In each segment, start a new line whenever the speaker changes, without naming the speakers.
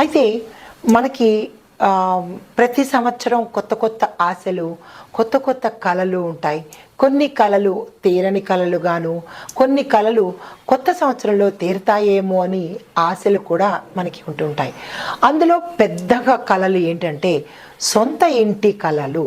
అయితే మనకి ప్రతి సంవత్సరం కొత్త కొత్త ఆశలు కొత్త కొత్త కళలు ఉంటాయి. కొన్ని కళలు తీరని కళలుగాను కొన్ని కళలు కొత్త సంవత్సరంలో తీరుతాయేమో అని ఆశలు కూడా మనకి ఉంటుంటాయి అందులో పెద్దగా కళలు ఏంటంటే సొంత ఇంటి కళలు.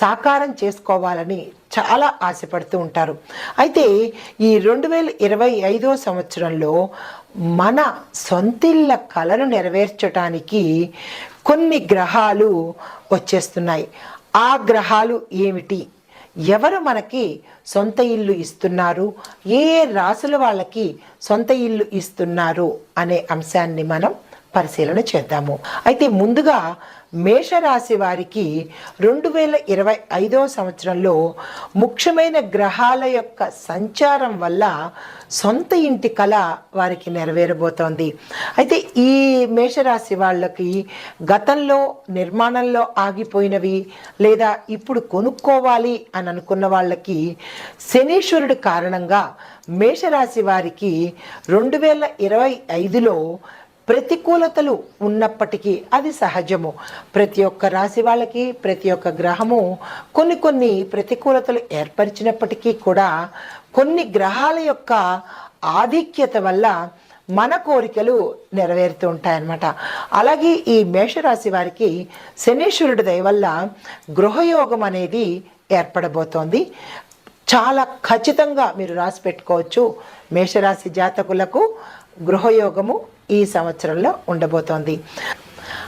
సాకారం చేసుకోవాలని చాలా ఆశపడుతూ ఉంటారు. అయితే ఈ రెండు వేల ఇరవై ఐదో సంవత్సరంలో మన సొంతిళ్ళ కళను నెరవేర్చడానికి కొన్ని గ్రహాలు వచ్చేస్తున్నాయి. ఆ గ్రహాలు ఏమిటి? ఎవరు మనకి సొంత ఇల్లు ఇస్తున్నారు? ఏ రాసుల వాళ్ళకి సొంత ఇల్లు ఇస్తున్నారు? అనే అంశాన్ని మనం పరిశీలన చేద్దాము. అయితే ముందుగా మేషరాశి వారికి రెండు వేల ఇరవై ఐదో సంవత్సరంలో ముఖ్యమైన గ్రహాల యొక్క సంచారం వల్ల సొంత ఇంటి కళ వారికి నెరవేరబోతోంది. అయితే ఈ మేషరాశి వాళ్ళకి గతంలో నిర్మాణంలో ఆగిపోయినవి లేదా ఇప్పుడు కొనుక్కోవాలి అని అనుకున్న వాళ్ళకి శనీశ్వరుడు కారణంగా మేషరాశి వారికి రెండు వేల ఇరవై ఐదులో ప్రతికూలతలు ఉన్నప్పటికీ అది సహజము. ప్రతి ఒక్క రాశి వాళ్ళకి ప్రతి ఒక్క గ్రహము కొన్ని కొన్ని ప్రతికూలతలు ఏర్పరిచినప్పటికీ కూడా కొన్ని గ్రహాల యొక్క ఆధిక్యత వల్ల మన కోరికలు నెరవేరుతూ ఉంటాయన్నమాట. అలాగే ఈ మేషరాశి వారికి శనీశ్వరుడి దయ వల్ల గృహయోగం అనేది ఏర్పడబోతోంది. చాలా ఖచ్చితంగా మీరు రాసి పెట్టుకోవచ్చు. మేషరాశి జాతకులకు గృహయోగము ఈ సంవత్సరంలో ఉండబోతోంది.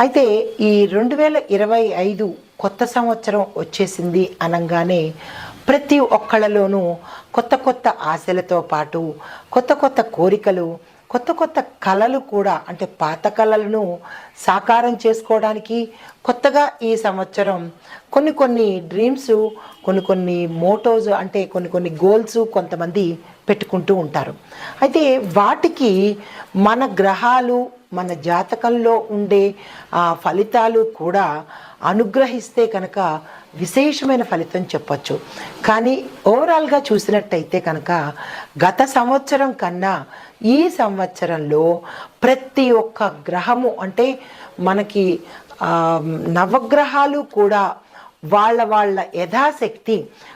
అయితే ఈ రెండు వేల ఇరవై ఐదు కొత్త సంవత్సరం వచ్చేసింది అనగానే ప్రతి ఒక్కళ్ళలోనూ కొత్త కొత్త ఆశలతో పాటు కొత్త కొత్త కోరికలు కొత్త కొత్త కళలు కూడా అంటే పాత కళలను సాకారం చేసుకోవడానికి కొత్తగా ఈ సంవత్సరం కొన్ని కొన్ని డ్రీమ్స్ కొన్ని కొన్ని మోటోస్ అంటే కొన్ని కొన్ని గోల్స్ కొంతమంది పెట్టుకుంటూ ఉంటారు. అయితే వాటికి మన గ్రహాలు మన జాతకంలో ఉండే ఆ ఫలితాలు కూడా అనుగ్రహిస్తే కనుక విశేషమైన ఫలితం చెప్పచ్చు. కానీ ఓవరాల్గా చూసినట్టయితే కనుక గత సంవత్సరం కన్నా ఈ సంవత్సరంలో ప్రతి ఒక్క గ్రహము అంటే మనకి నవగ్రహాలు కూడా వాళ్ళ వాళ్ళ యథాశక్తి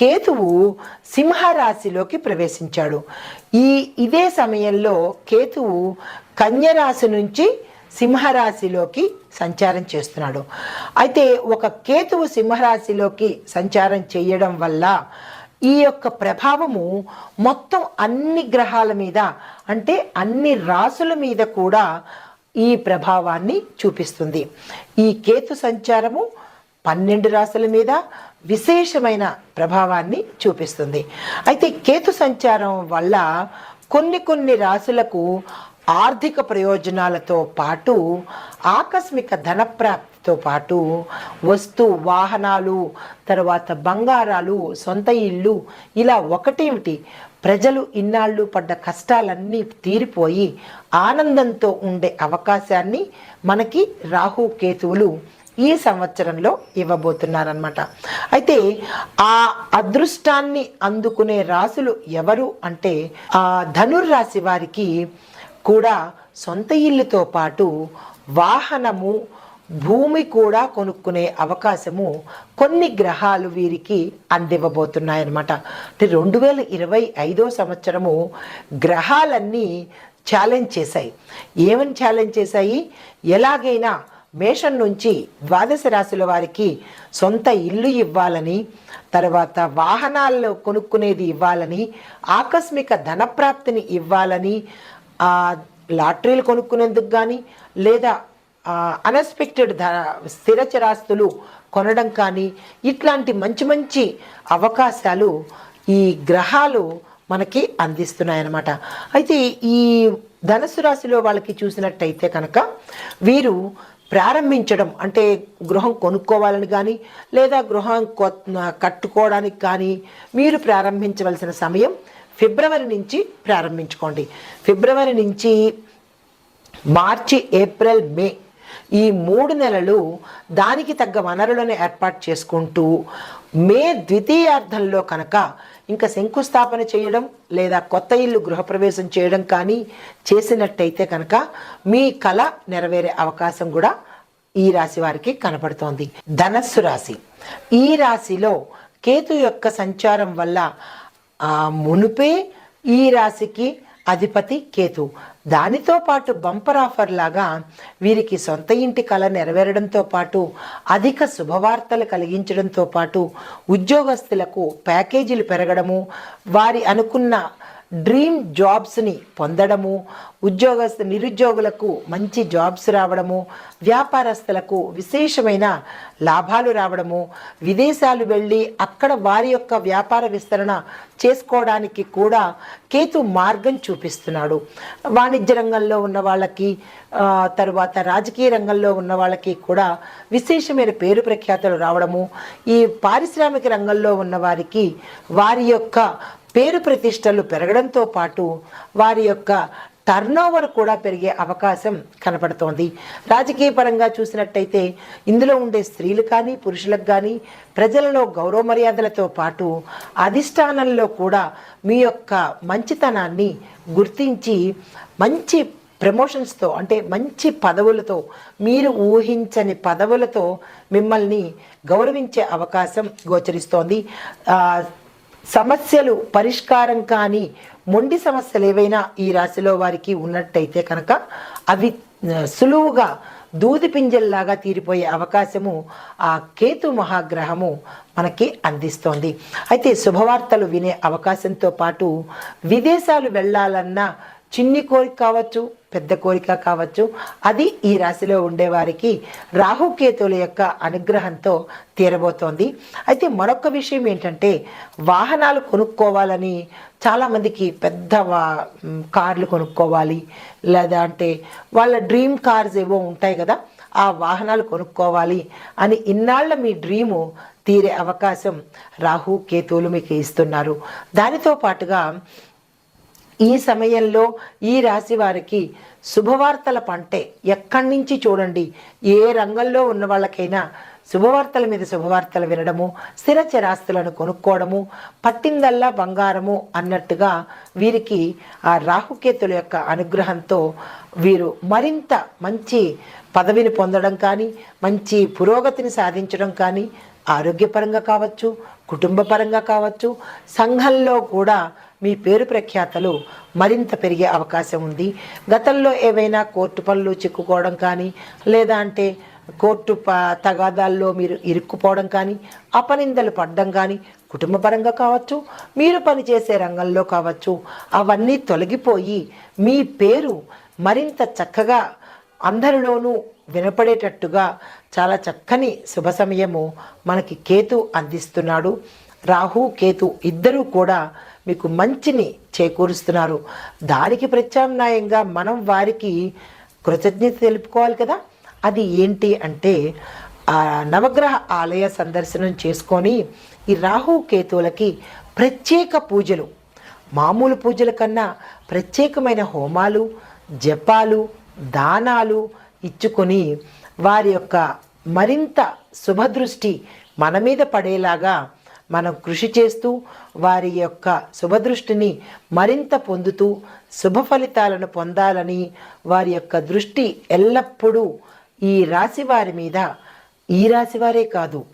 కేతువు సింహరాశిలోకి ప్రవేశించాడు. ఈ ఇదే సమయంలో కేతువు కన్యరాశి నుంచి సింహరాశిలోకి సంచారం చేస్తున్నాడు. అయితే ఒక కేతువు సింహరాశిలోకి సంచారం చేయడం వల్ల ఈ యొక్క ప్రభావము మొత్తం అన్ని గ్రహాల మీద అంటే అన్ని రాసుల మీద కూడా ఈ ప్రభావాన్ని చూపిస్తుంది. ఈ కేతు సంచారము పన్నెండు రాశుల మీద విశేషమైన ప్రభావాన్ని చూపిస్తుంది. అయితే కేతు సంచారం వల్ల కొన్ని కొన్ని రాశులకు ఆర్థిక ప్రయోజనాలతో పాటు ఆకస్మిక ధనప్రాప్తితో పాటు వస్తు వాహనాలు తర్వాత బంగారాలు సొంత ఇల్లు ఇలా ఒకటేమిటి? ప్రజలు ఇన్నాళ్ళు పడ్డ కష్టాలన్నీ తీరిపోయి ఆనందంతో ఉండే అవకాశాన్ని మనకి రాహు కేతువులు ఈ సంవత్సరంలో ఇవ్వబోతున్నారనమాట అయితే ఆ అదృష్టాన్ని అందుకునే రాశులు ఎవరు అంటే ఆ ధనుర్రాశి వారికి కూడా సొంత ఇల్లుతో పాటు వాహనము భూమి కూడా కొనుక్కునే అవకాశము కొన్ని గ్రహాలు వీరికి అందివ్వబోతున్నాయన్నమాట. అంటే రెండు వేల ఇరవై ఐదో సంవత్సరము గ్రహాలన్నీ ఛాలెంజ్ చేశాయి. ఏమని ఛాలెంజ్ చేశాయి? ఎలాగైనా మేషం నుంచి ద్వాదశ రాశుల వారికి సొంత ఇల్లు ఇవ్వాలని తర్వాత వాహనాల్లో కొనుక్కునేది ఇవ్వాలని ఆకస్మిక ధనప్రాప్తిని ఇవ్వాలని లాటరీలు కొనుక్కునేందుకు కానీ లేదా అన్ఎక్స్పెక్టెడ్ ధ స్థిర చరాస్తులు కొనడం కానీ ఇట్లాంటి మంచి మంచి అవకాశాలు ఈ గ్రహాలు మనకి అందిస్తున్నాయన్నమాట. అయితే ఈ ధనుసు రాశిలో వాళ్ళకి చూసినట్టయితే కనుక వీరు ప్రారంభించడం అంటే గృహం కొనుక్కోవాలని కానీ లేదా గృహం కొ కట్టుకోవడానికి కానీ మీరు ప్రారంభించవలసిన సమయం ఫిబ్రవరి నుంచి ప్రారంభించుకోండి. ఫిబ్రవరి నుంచి మార్చి ఏప్రిల్ మే ఈ మూడు నెలలు దానికి తగ్గ వనరులను ఏర్పాటు చేసుకుంటూ మే ద్వితీయార్థంలో కనుక ఇంకా శంకుస్థాపన చేయడం లేదా కొత్త ఇల్లు గృహప్రవేశం చేయడం కానీ చేసినట్టయితే కనుక మీ కళ నెరవేరే అవకాశం కూడా ఈ రాశి వారికి కనపడుతోంది. ధనస్సు రాశి. ఈ రాశిలో కేతు యొక్క సంచారం వల్ల మునుపే ఈ రాశికి అధిపతి కేతు. దానితో పాటు బంపర్ ఆఫర్ లాగా వీరికి సొంత ఇంటి కళ నెరవేరడంతో పాటు అధిక శుభవార్తలు కలిగించడంతో పాటు ఉద్యోగస్తులకు ప్యాకేజీలు పెరగడము వారి అనుకున్న డ్రీమ్ జాబ్స్ని పొందడము ఉద్యోగస్తు నిరుద్యోగులకు మంచి జాబ్స్ రావడము వ్యాపారస్తులకు విశేషమైన లాభాలు రావడము విదేశాలు వెళ్ళి అక్కడ వారి యొక్క వ్యాపార విస్తరణ చేసుకోవడానికి కూడా కేతు మార్గం చూపిస్తున్నాడు. వాణిజ్య రంగంలో ఉన్న వాళ్ళకి తరువాత రాజకీయ రంగంలో ఉన్న వాళ్ళకి కూడా విశేషమైన పేరు ప్రఖ్యాతలు రావడము ఈ పారిశ్రామిక రంగంలో ఉన్న వారికి వారి యొక్క పేరు ప్రతిష్టలు పెరగడంతో పాటు వారి యొక్క టర్నోవర్ కూడా పెరిగే అవకాశం కనపడుతోంది. రాజకీయ పరంగా చూసినట్టయితే ఇందులో ఉండే స్త్రీలు కానీ పురుషులకు కానీ ప్రజలలో గౌరవ మర్యాదలతో పాటు అధిష్టానంలో కూడా మీ యొక్క మంచితనాన్ని గుర్తించి మంచి ప్రమోషన్స్తో అంటే మంచి పదవులతో మీరు ఊహించని పదవులతో మిమ్మల్ని గౌరవించే అవకాశం గోచరిస్తోంది. సమస్యలు పరిష్కారం కానీ మొండి సమస్యలు ఏవైనా ఈ రాశిలో వారికి ఉన్నట్టయితే కనుక అవి సులువుగా దూది పింజల్లాగా తీరిపోయే అవకాశము ఆ కేతు మహాగ్రహము మనకి అందిస్తోంది. అయితే శుభవార్తలు వినే అవకాశంతో పాటు విదేశాలు వెళ్ళాలన్నా చిన్ని కోరిక కావచ్చు పెద్ద కోరిక కావచ్చు అది ఈ రాశిలో ఉండేవారికి రాహుకేతువుల యొక్క అనుగ్రహంతో తీరబోతోంది. అయితే మరొక విషయం ఏంటంటే వాహనాలు కొనుక్కోవాలని చాలామందికి పెద్ద వా కార్లు కొనుక్కోవాలి. లేదా అంటే వాళ్ళ డ్రీమ్ కార్స్ ఏవో ఉంటాయి కదా ఆ వాహనాలు కొనుక్కోవాలి అని ఇన్నాళ్ళ మీ డ్రీము తీరే అవకాశం రాహు కేతువులు మీకు ఇస్తున్నారు. దానితో పాటుగా ఈ సమయంలో ఈ రాశి వారికి శుభవార్తల పంటే ఎక్కడి నుంచి చూడండి? ఏ రంగంలో ఉన్న వాళ్ళకైనా శుభవార్తల మీద శుభవార్తలు వినడము స్థిర చరాస్తులను కొనుక్కోవడము పట్టిందల్లా బంగారము అన్నట్టుగా వీరికి ఆ రాహుకేతుల యొక్క అనుగ్రహంతో వీరు మరింత మంచి పదవిని పొందడం కానీ మంచి పురోగతిని సాధించడం కానీ ఆరోగ్యపరంగా కావచ్చు కుటుంబపరంగా కావచ్చు సంఘంలో కూడా మీ పేరు ప్రఖ్యాతలు మరింత పెరిగే అవకాశం ఉంది. గతంలో ఏవైనా కోర్టు పనులు చిక్కుకోవడం కానీ లేదా అంటే కోర్టు ప తగాదాల్లో మీరు ఇరుక్కుపోవడం కానీ అపనిందలు పడడం కానీ కుటుంబపరంగా కావచ్చు మీరు పనిచేసే రంగంలో కావచ్చు అవన్నీ తొలగిపోయి మీ పేరు మరింత చక్కగా అందరిలోనూ వినపడేటట్టుగా చాలా చక్కని శుభ సమయము మనకి కేతు అందిస్తున్నాడు. రాహు కేతు ఇద్దరూ కూడా మీకు మంచిని చేకూరుస్తున్నారు. దానికి ప్రత్యామ్నాయంగా మనం వారికి కృతజ్ఞత తెలుపుకోవాలి కదా? అది ఏంటి అంటే ఆ నవగ్రహ ఆలయ సందర్శనం చేసుకొని ఈ రాహు కేతువులకి ప్రత్యేక పూజలు. మామూలు పూజల కన్నా ప్రత్యేకమైన హోమాలు జపాలు దానాలు ఇచ్చుకొని వారి యొక్క మరింత శుభదృష్టి మన మీద పడేలాగా మనం కృషి చేస్తూ వారి యొక్క శుభదృష్టిని మరింత పొందుతూ శుభ ఫలితాలను పొందాలని వారి యొక్క దృష్టి ఎల్లప్పుడూ ఈ రాశి వారి మీద ఈ రాశి వారే కాదు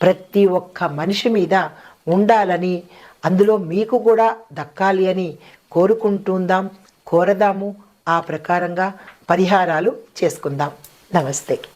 ప్రతి ఒక్క మనిషి మీద ఉండాలని అందులో మీకు కూడా దక్కాలి అని కోరుకుంటుందాం కోరదాము. ఆ ప్రకారంగా పరిహారాలు చేసుకుందాం. నమస్తే.